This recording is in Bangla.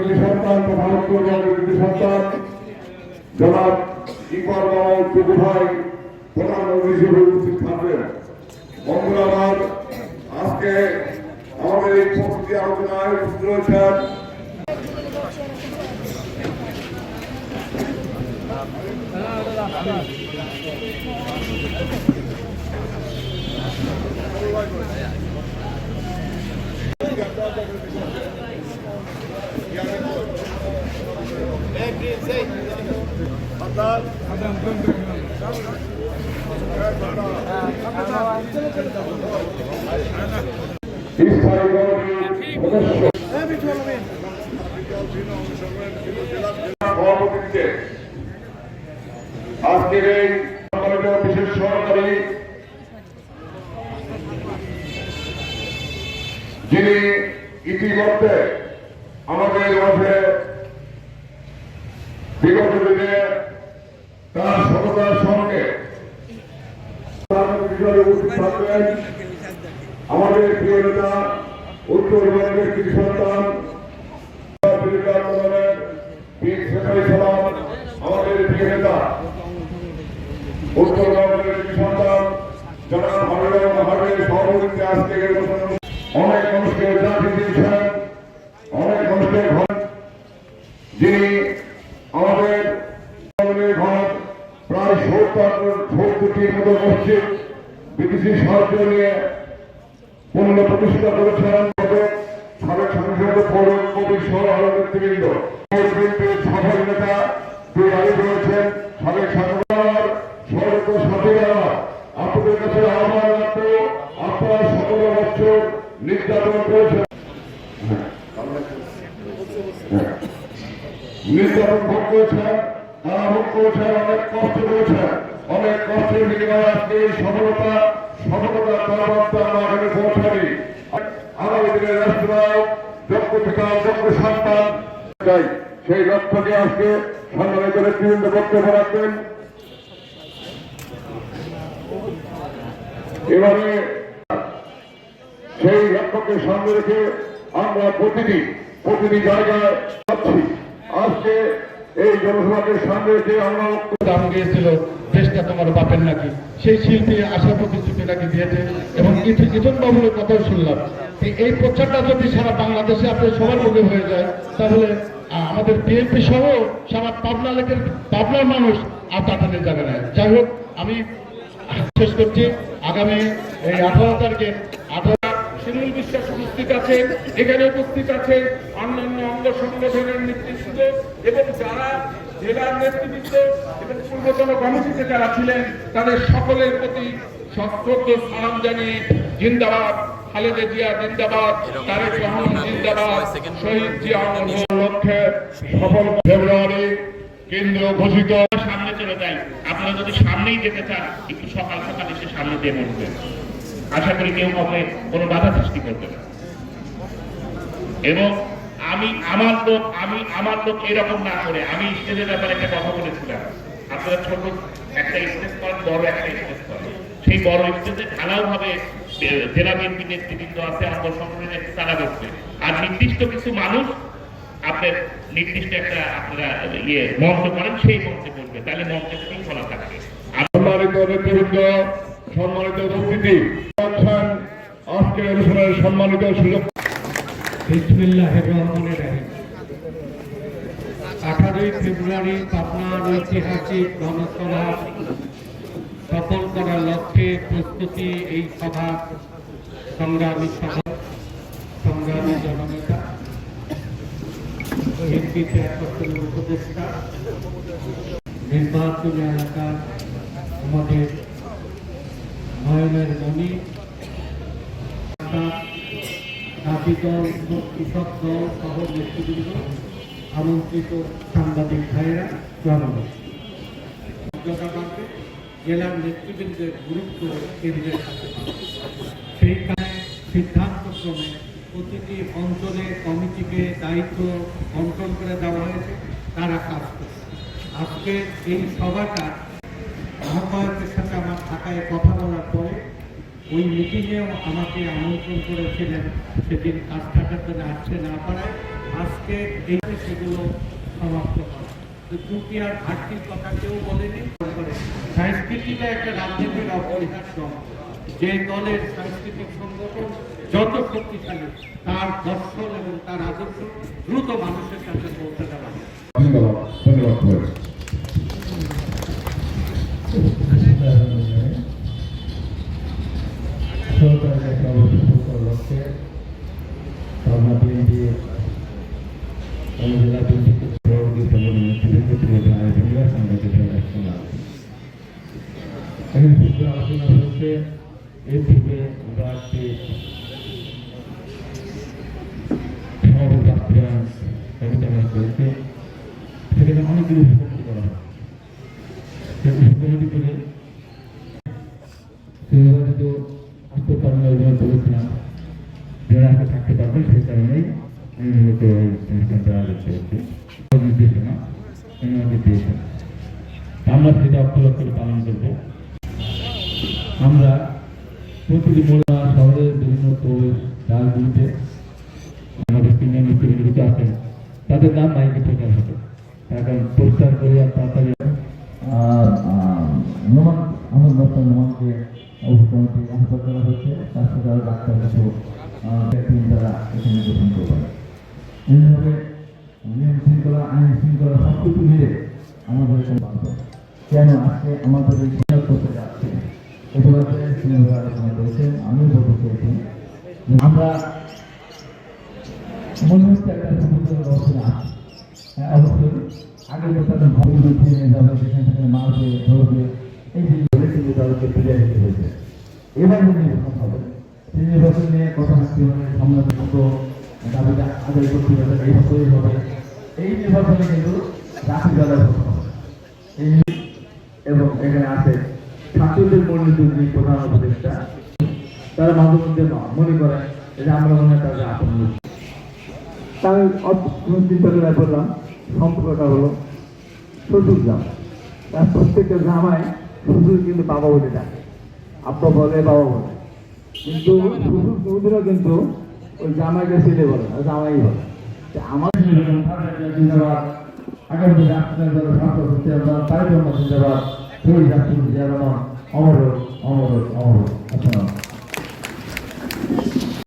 কৃতি সন্তান উত্তর দলের কৃতি সন্তান জনাব ইকবাল মাহমুদ টুকু ভাই, প্রধান উপস্থিত থাকবেন। আমার আজকে আমাদের এই প্রকৃতি আলোচনায় উপস্থিত রয়েছেন স্থায়ী কমিটির আজকের এই বিশেষ সহকারী যিনি ইতিমধ্যে আমাদের মাঝে বিগত দিনে তার সততার সঙ্গে আমাদের প্রিয় নেতা উত্তরবঙ্গের কৃষি সন্তান উত্তরবঙ্গের কৃষি সন্তান যারা ভারতীয় সভাপতিত্বে আজকে এই অনুষ্ঠানে অনেক মানুষকে চাকরি দিয়েছেন অনেক মানুষকে ঘর যিনি আমাদের আমাদের ঘর প্রায় সত্তর সত্তরটির মতো মসজিদ নিয়ে পুনঃ প্রতিষ্ঠা করেছেন সাবেক সাংসদ পৌর কবি নেতা দুই সাবেক আপনাদের কাছে আহ্বান সকল নির্যাতন করেছেন। নির্যাতন ভোগ করেছেন, তারা ভোগ করেছেন, অনেক কষ্ট করেছেন। অনেক কষ্টের বিনিময়ে আজকে এই সফলতা সেই লক্ষ্যকে আজকে সম্মানিত নেতৃবৃন্দ বক্তব্য রাখবেন। এবারে সেই লক্ষ্যকে সামনে রেখে আমরা প্রতিটি প্রতিটি জায়গায় যাচ্ছি। আজকে এই জনসভাকে সামনে রেখে আমরা দাম দিয়েছিল। দেশটা তোমার বাপের নাকি? সেই শিল্পী আশা প্রতিশ্রুতি নাকি দিয়েছে? এবং কিছু ইথন বাবুর কথাও শুনলাম। এই প্রচারটা যদি সারা বাংলাদেশে আপনার সবার মুখে হয়ে যায়, তাহলে আমাদের বিএনপি সহ সারা পাবনা লেকের পাবনার মানুষ আর টাটাতে যাবে না। যাই হোক, আমি শেষ করছি। আগামী এই আঠারো তারিখে আঠারো শিমুল বিশ্বাস উপস্থিত আছেন এখানে উপস্থিত আছেন অন্যান্য অঙ্গ সংগঠনের নেতৃত্ব এবং যারা জেলার নেতৃত্ব এবং পূর্বতন কমিটিতে যারা ছিলেন, তাদের সকলের প্রতি সশ্রদ্ধ সালাম জানিয়ে জিন্দাবাদ, খালেদা জিয়া জিন্দাবাদ, তারেক রহমান জিন্দাবাদ, শহীদ জিয়া লক্ষ্যে সফল ফেব্রুয়ারি কেন্দ্র ঘোষিত। সামনে চলে যাই। আপনারা যদি সামনেই যেতে চান, একটু সকাল সকাল এসে সামনে দিয়ে বসবেন। আশা করি কেউ কাউকে কোনো বাধা সৃষ্টি করবে না। এবং আমি আমার লোক, আমি, আমার লোক এরকম না করে। আমি স্টেজের ব্যাপারে একটা কথা বলেছিলাম। আপনারা ছোট একটা স্টেজ করেন, বড় একটা স্টেজ করেন। সেই বড় স্টেজে ঢালাও ভাবে জেলা বিএনপি নেতৃবৃন্দ আছে অঙ্গ সংগঠনের একটু তারা বসবে। আর নির্দিষ্ট কিছু মানুষ আপনার নির্দিষ্ট একটা আপনারা ইয়ে মঞ্চ করেন, সেই মঞ্চে বলবে তাহলে মঞ্চের শৃঙ্খলা থাকবে। সম্মানিত নেতৃবৃন্দ, সম্মানিত উপস্থিতি। আজকের অনুষ্ঠানের সম্মানিত সুযোগ বিসমিল্লাহ রহমানের রাহিম। আঠারোই ফেব্রুয়ারি পাবনার ঐতিহাসিক গণসভা সফল করার লক্ষ্যে প্রস্তুতি এই সভা সংগ্রামী সভা, সংগ্রামী জননেতা, এমপি চেয়ারপারসন উপদেষ্টা, নির্বাচনী এলাকার আমাদের নয়নের মণি কৃষক দল সহ নেতৃবৃন্দ, আমন্ত্রিত সাংবাদিক ভাইয়েরা, জনগণ। জেলার নেতৃবৃন্দের গুরুত্ব কেন্দ্রে থাকে সেই কারণে সিদ্ধান্ত ক্রমে প্রতিটি অঞ্চলে কমিটিকে দায়িত্ব বন্টন করে দেওয়া হয়েছে, তারা কাজ করছে। আজকে এই সভাটা আহ্বায়কের সাথে আমার ঢাকায় কথা ওই মিটিংয়েও আমাকে আমন্ত্রণ করেছিলেন। সেদিন কাজ থাকার জন্য আসতে না পারায় আজকে এই সেগুলো সমাপ্ত করা ত্রুটি আর ঘাটতির কথা কেউ বলেনি। সংস্কৃতিটা একটা রাজনীতির অপরিহার্য। যে দলের সাংস্কৃতিক সংগঠন যত শক্তিশালী, তার দর্শন এবং তার আদর্শ দ্রুত মানুষের কাছে পৌঁছে দেওয়া ধন্যবাদ ধন্যবাদ। লক্ষ্যে আমরা বিএনপি জেলা বিএনপি এখানে বিপুল আলোচনা হচ্ছে এই থেকে বাড়তে সেখানে অনেকগুলো উপস্থিত করা হয় সেই উপকমিটি করে নির্বাচিত আত্মকর্ম অভিনয় করেছিলাম যারা আগে থাকতে পারবেন সেই কারণেই আমি মূলত এই আমরা সেটা অক্ষর করে পালন করব আমরা প্রতিটি মোড়া শহরের বিভিন্ন প্রবেশ দ্বারগুলিতে আমাদের সিনিয়র নেতৃবৃন্দ আছেন। তাদের নাম মাইকে প্রচার হবে কারণ পরিষ্কার করে আর তাড়াতাড়ি তার সাথে আরও ডাক্তার কিছু তারা এখানে গঠন করবেন। এইভাবে নিয়ম শৃঙ্খলা, আইন শৃঙ্খলা সব কিছু মিলে আজকে আমাদের এই সিনিয়র করতে যাচ্ছে? চেয়েছি আমরা মনে হচ্ছে একটা অবস্থা। আছে হ্যাঁ অবশ্যই। আগে মারবে ধরবে এই জিনিসগুলো ফিরে দিতে হয়েছে। এবার যে নির্বাচন হবে সেই নির্বাচন নিয়ে কথা থাকতে হবে সামনে দাবিটা আদায় করতে হবে এই বছরই হবে এই নির্বাচনে কিন্তু রাখি এই এবং এখানে আছে ছাত্রদের মনোনীত যিনি প্রধান উপদেষ্টা। তারা মাঝে মনে করে যে আমরা মনে হয় তাদের আপন তাই চিন্তা করে বললাম, সম্পর্কটা হলো শ্বশুর জাম তার প্রত্যেকটা জামাই শ্বশুর কিন্তু বাবা বলে ডাকে। আব্বা বলে, বাবা বলে। কিন্তু শ্বশুর শ্বশুরও কিন্তু ওই জামাইকে ছেলে বলে না জামাই বলে। আমার জিন্দাবাদ। আগামী দিনে তাই জন্য অমর অমর অমর আসসালাম